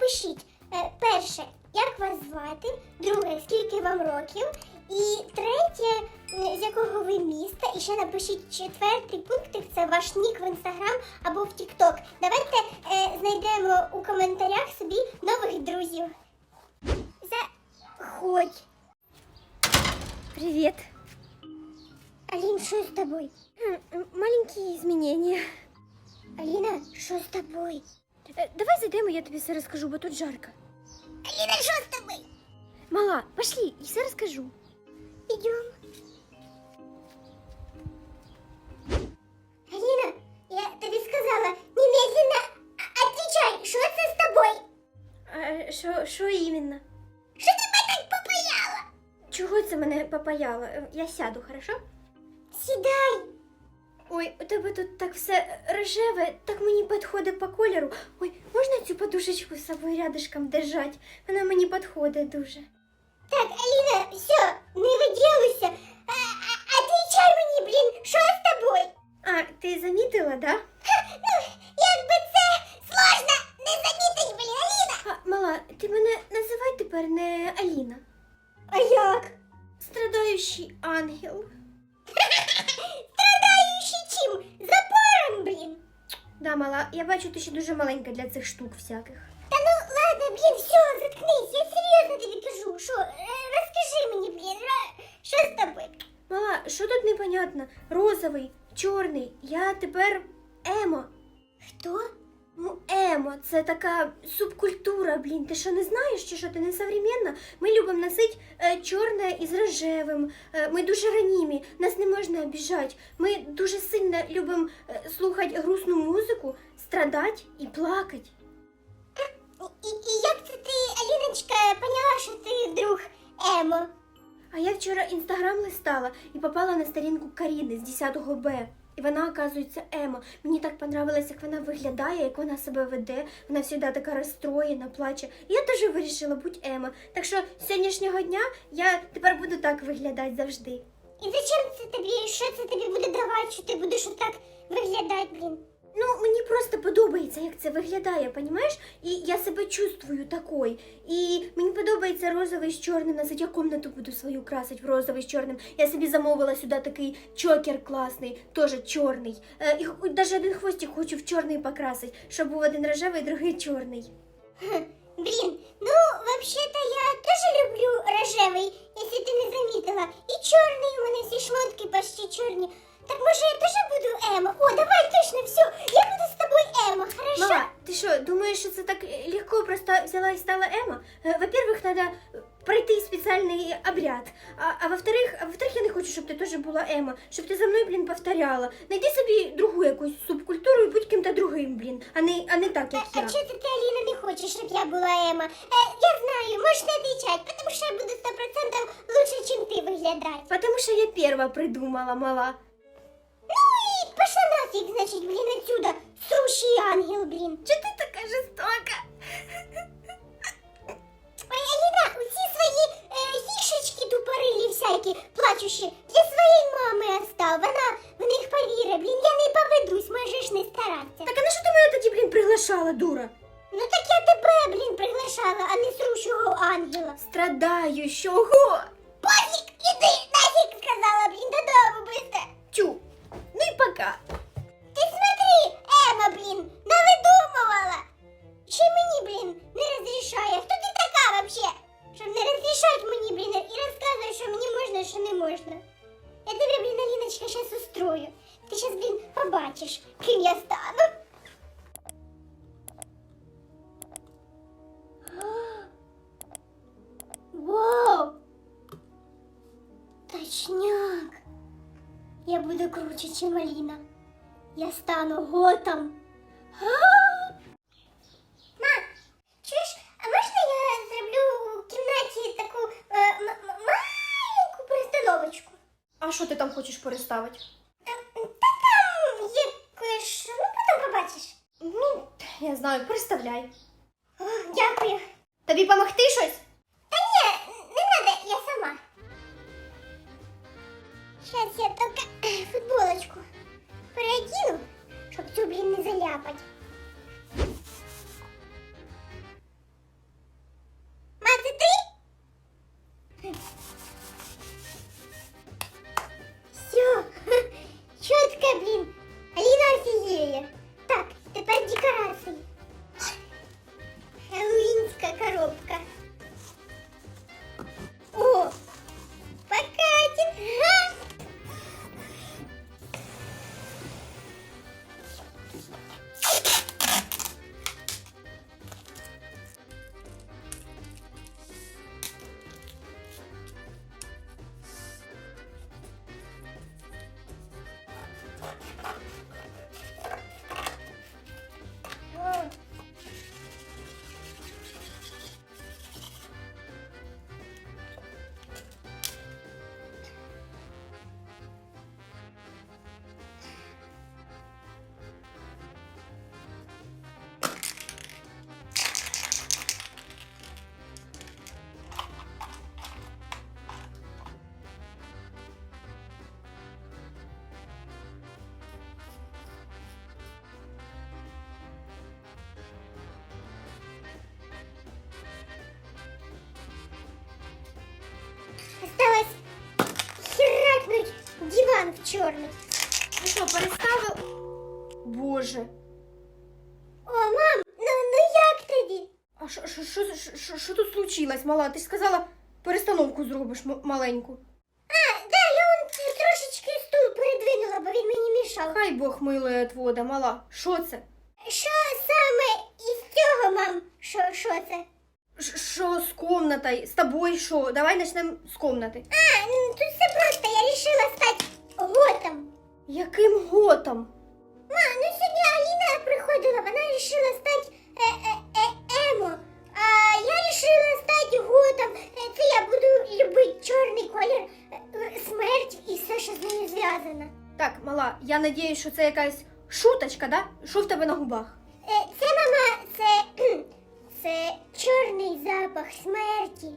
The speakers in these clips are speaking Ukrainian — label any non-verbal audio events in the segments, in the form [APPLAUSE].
напишіть е, перше, як вас звати, друге, скільки вам років, і третє, м, з якого ви міста. І ще напишіть четвертий пунктик, це ваш нік в інстаграм або в Тікток. Давайте е, знайдемо у коментарях собі нових друзів. Заходь. Привет. Алін, що з тобою? М, м, Маленькие изменения. Аліна, що з тобою? Э, Давай зайдемо, я тобі все розкажу, бо тут жарко. Аліна, що з тобою? Мала, пошли, і все розкажу. Идем. Алина, я тобі сказала, немедленно а- отвечай, що це з тобою? А що, що іменно? Що тебе так попаяло? Чого це мене попаяло? Е, Я сяду, хорошо? Сідай. Ой, у тебе тут так все рожеве, так мені підходить по кольору. Ой, можна цю подушечку з собою рядышком держать? Вона мені підходить дуже. Так, Аліна, все, не виділуйся. А, а, отвечай мені, блін, що з тобою? А, ти замітила, да? Ну, якби це сложно не замітить, блін, Аліна. А, мала, ти мене називай тепер не Аліна. А як? Страдаючий ангел. [LAUGHS] Страдаючи чим? Запором, блін. Да, мала, я бачу, ти ще дуже маленька для цих штук всяких. Та ну ладно, блін, все, заткнись, я серйозно тобі кажу. Що, е, розкажи мені, блін, що з тобою? Мала, що тут непонятно? Розовий, чорний, я тепер емо. Хто? Ну, емо, це така субкультура, блін. Ти що не знаєш, чи що ти не современна? Ми любимо носити е, чорне із рожевим. Е, ми дуже ранімі, нас не можна обіжати. Ми дуже сильно любимо е, слухати грустну музику, страдати і плакати. І, і як це ти, Аліночка, поняла, що ти вдруг емо? А я вчора інстаграм листала і попала на сторінку Каріни з 10 Б. І вона, оказується, Ема. Мені так понравилось, як вона виглядає, як вона себе веде. Вона завжди така розстроєна, плаче. Я теж вирішила бути Ема. Так що з сьогоднішнього дня я тепер буду так виглядати завжди. І зачем це тобі? Що це тобі буде давати, що ти будеш отак виглядати, блін? Ну, мені просто подобається, як це виглядає, понімаєш? І я себе чувствую такою. І мені подобається розовий з чорним. Назад я комнату буду свою красити в розовий з чорним. Я собі замовила сюди такий чокер класний, теж чорний. Е, і навіть один хвостик хочу в чорний покрасити, щоб був один рожевий, другий чорний. Блін, ну, вообще-то я теж люблю і стала Ема? Е, Во-первых, треба пройти спеціальний обряд. А, а во-вторых, а во-вторых, я не хочу, щоб ти теж була Ема, щоб ти за мною, блін, повторяла. Найди собі другу якусь субкультуру і будь ким-то другим, блін, а не, а не так, як А я. чого ти, Аліна, не хочеш, щоб я була емо? Е, я знаю, можеш не отвечать, тому що я буду 100% лучше, чим ти виглядати. Потому що я перша придумала, мала. Ну і пошла нафіг, значить, блін, отсюда, сущий ангел, блін. Чи ти така жорстока? Всякі, плачущі, для своєї мами остав. Вона в них повіре, блін, я не поведусь, можеш не старатися. Так а на що ти мене тоді, блін, приглашала, дура? Ну так я тебе, блін, приглашала, а не срущого ангела. Страдаючого. Пофіг, іди, нафіг, сказала, блін, додому быстро. Тю. Ну і пока. Ти смотри, Ема, блін, навидумувала. Ще мені, блін, не розрішає. Хто ти така вообще? Щоб не розрішать мені, блін, і розказує, що мені можна, що не можна. Я тебе, блін, Аліночка, щас устрою. Ти щас, блін, побачиш, ким я стану. Вау! Точняк! Я буду круче, чем Алина. Я стану готом. Ма, Що ти там хочеш переставити? Та, та там є кое-що, ну потім побачиш. Ну, я знаю, переставляй. О, дякую. Тобі помогти щось? Та ні, не надо, я сама. Сейчас я только е, футболочку переодіну, щоб цю, блін, не заляпать. Чорний. Ну що, переставив? Боже. О, мам, ну, ну як тоді? А що- що- що що- що- що тут случилось, мала? Ти ж сказала, перестановку зробиш маленьку. А, да, я он трошечки стул передвинула, бо він мені мішав. Хай Бог милує твода, мала. Що це? Що саме із цього, мам? Що, що це? Що з комнатой? З тобою що? Давай почнемо з комнати. А, ну тут все просто, я решила стати. Яким готом? Ма, ну сьогодні Аліна приходила, вона вирішила стати е, е, е, емо. А я вирішила стати готом. Е, Це я буду любити чорний колір, е, смерть і все, що з нею зв'язано. Так, мала, я надіюсь, що це якась шуточка, да? Що в тебе на губах? Е, Це, мама, це, кхм, це чорний запах смерті.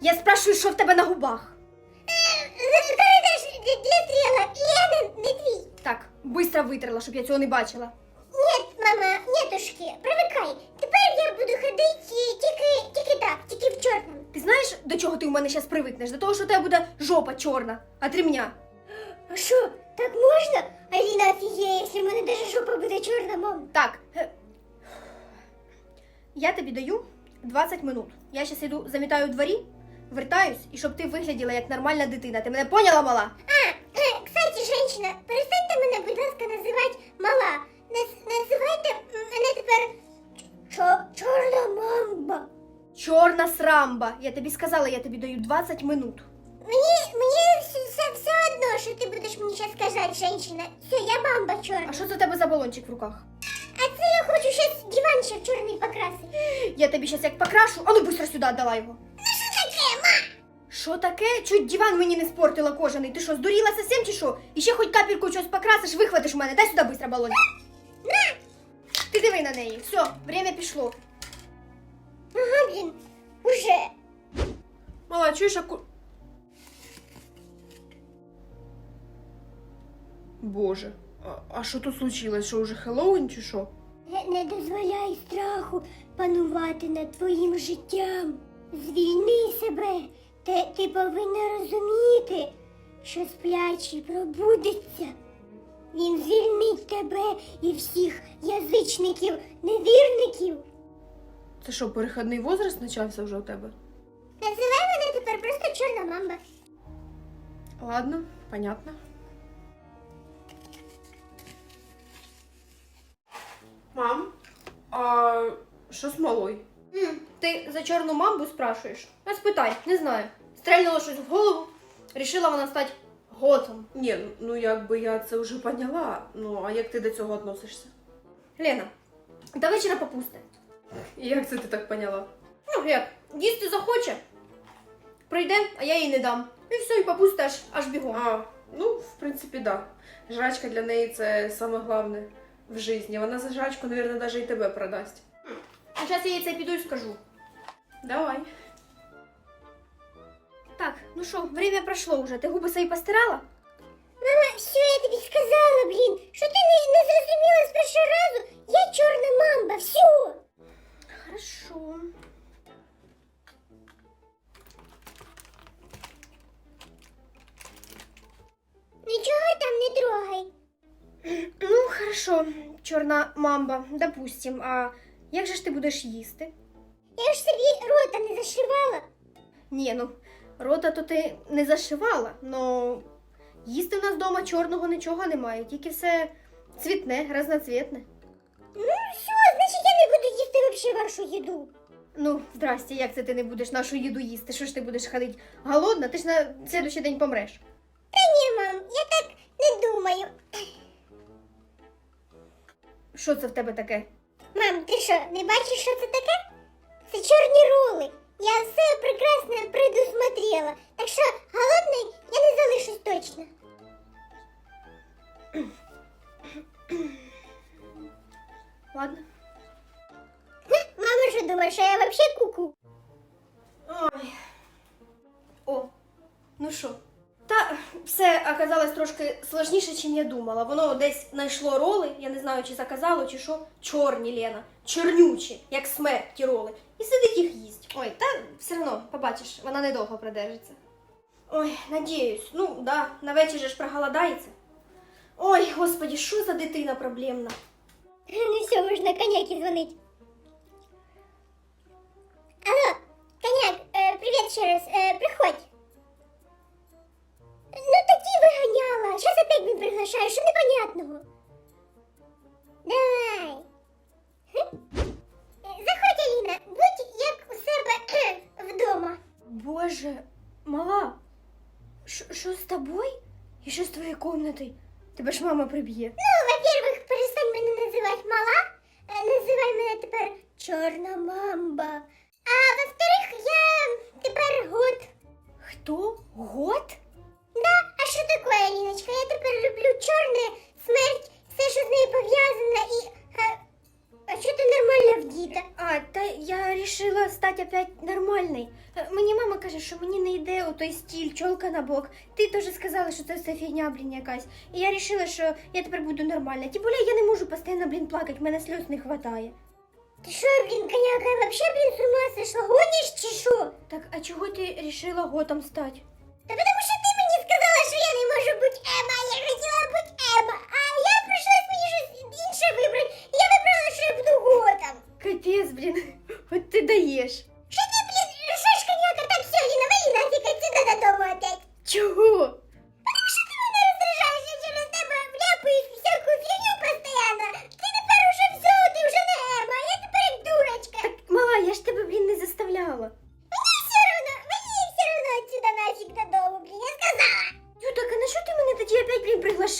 Я спрашиваю, що в тебе на губах. Лена, не твій. Так, быстро витерла, щоб я цього не бачила. Нет, мама, нетушки, привикай. Тепер я буду ходити тільки, тільки так, тільки в чорному. Ти знаєш, до чого ти у мене зараз привикнеш? До того, що у тебе буде жопа чорна, а ремня. А що, так можна? Аліна офігеє, якщо в мене даже жопа буде чорна, мам. Так. е, Я тобі даю 20 минут. Я зараз йду замітаю у дворі, вертаюсь, і щоб ти вигляділа як нормальна дитина. Ти мене поняла, мала? Женщина, перестаньте мене, будь ласка, називати мала. Наз- називайте мене тепер чо- чорна мамба. Чорна срамба. Я тобі сказала, я тобі даю 20 минут. Мені, мені все, все, все одно, що ти будеш мені зараз казати, женщина. Все, я мамба чорна. А що це у тебе за балончик в руках? А це я хочу зараз диван ще в чорний покрасити. Я тобі зараз як покрашу, а ну быстро сюди віддала його. Що таке? Чуть диван мені не спортила кожаний. Ти що, здуріла совсем чи що? І ще хоч капельку чогось покрасиш, вихватиш мене. Дай сюди быстро балончик. На! Ти диви на неї. Все, время пішло. Ага, блін, уже. Мала, чуєш, аку... Боже, а- а що тут случилось? Що вже Хеллоуін чи що? Не, не дозволяй страху панувати над твоїм життям. Звільни себе. Ти, ти повинна розуміти, що сплячий пробудеться. Він звільнить тебе і всіх язичників, невірників. Це що, перехідний возраст почався вже у тебе? Називай мене тепер просто чорна мамба. Ладно, понятно. Мам, а що з малою? М, Ти за чорну мамбу спрашуєш? А спитай, не знаю. Стрельнуло щось в голову, рішила вона стати готом. Ні, ну якби я це вже поняла. Ну, а як ти до цього відносишся? Лена, до вечора попусти. Як це ти так поняла? Ну, як, їсти захоче, прийде, а я їй не дам. І все, і попусти аж, аж бігом. А, ну, в принципі, да. Жрачка для неї це саме головне в житті. Вона за жрачку, мабуть, навіть і тебе продасть. А зараз я їй це піду і скажу. Давай. Так, ну що, время пройшло вже. Ти губи свої постирала? Мама, все, я тобі сказала, блін. Що ти не, не зрозуміла з першого разу? Я чорна мамба, все. Хорошо. Нічого там не трогай. Ну, хорошо, чорна мамба, допустим. А як же ж ти будеш їсти? Я ж собі рота не зашивала. Ні, ну, рота то ти не зашивала, но їсти в нас вдома чорного нічого немає, тільки все цвітне, разноцвітне. Ну, все, значить я не буду їсти вообще вашу їду. Ну, здрасте, як це ти не будеш нашу їду їсти? Що ж ти будеш ходити голодна? Ти ж на слідуючий день помреш. Та ні, мам, я так не думаю. Що це в тебе таке? Мам, ти що, не бачиш, що це таке? Це чорні роли. Я все прекрасно предусмотрела. Так що голодний я не залишусь точно. Ладно. Мама що думає, що я вообще куку? Ой. О, ну що? Та все оказалось трошки сложніше, чим я думала. Воно десь знайшло роли, я не знаю, чи заказало, чи що. Чорні Лена, чорнючі, як смерть ті роли. І сидить їх їсть. Ой, та все одно, побачиш, вона недовго продержиться. Ой, надіюсь, ну да, на вечір ж проголодається. Ой, господі, що за дитина проблемна? Ну все, можна коняки дзвонить. Алло, коняк, е, привіт ще раз, е, приходь. Ну тоді виганяла. Щас опять він приглашає, що непонятного. Давай. Заходь, Аліна, будь як у себе вдома. Боже, мала, що з тобою? І що з твоєю комнатою? Тебе ж мама приб'є. Ну, во-первых, перестань мене називати мала, е, називай мене тепер чорна мамба. А во-вторых, я тепер гуд. Хто? Год? Що таке, Аліночка? Я тепер люблю чорне, смерть, все, що з нею пов'язано, і. А, а що ти нормально вдіта? А, та я рішила стати опять нормальною. Е, Мені мама каже, що мені не йде у той стіль, чолка на бок. Ти теж сказала, що це все фігня, блін, якась. І я рішила, що я тепер буду нормальна. Тим більше я не можу постійно, блін, плакати, в мене сльоз не вистачає. Ти що, блін, коняка, вообще, блін, з ума сошла? Гониш чи що? Так, а чого ти рішила готом стати?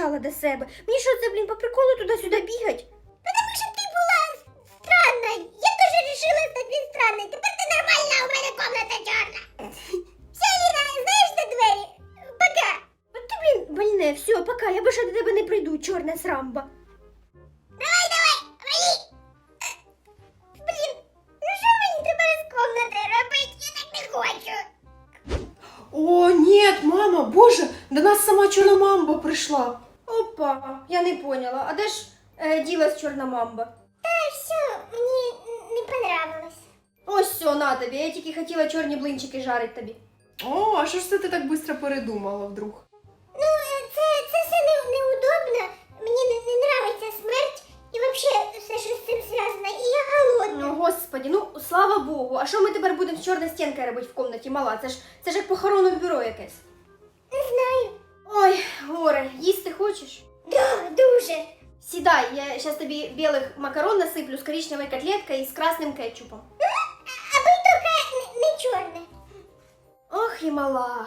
Приглашала до себе? Мені що це, блін, по приколу туди-сюди бігать? Потому що ти була странна. Я теж решила стати странною. Тепер ти нормальна, у мене комната чорна. Все, Ліна, знаєш де двері? Пока. От ти, блін, больне, все, пока, я більше до тебе не прийду, чорна срамба. Давай, давай, вали. Блін, ну що мені тепер з комнати робити? Я так не хочу. О, ні, мама, боже, до нас сама чорна мамба прийшла. Опа, я не поняла, а де ж е, ділась чорна мамба? Та все, мені не понравилось. Ось все, на тобі, я тільки хотіла чорні блинчики жарить тобі. О, а що ж це ти так швидко передумала вдруг? Ну, е, це, це все не, неудобно. Мені не, не нравиться смерть і взагалі все, що з цим зв'язано. І я голодна. Ну, господі, ну слава Богу, а що ми тепер будемо з чорною стінкою робити в кімнаті, мала? Це ж це ж як похоронне бюро якесь. Не знаю. Ой, горе, їсти хочеш? Да, дуже. Сідай, я зараз тобі білих макарон насиплю з коричневою котлеткою і з красним кетчупом. Аби тільки не, не чорне. Ох і мала.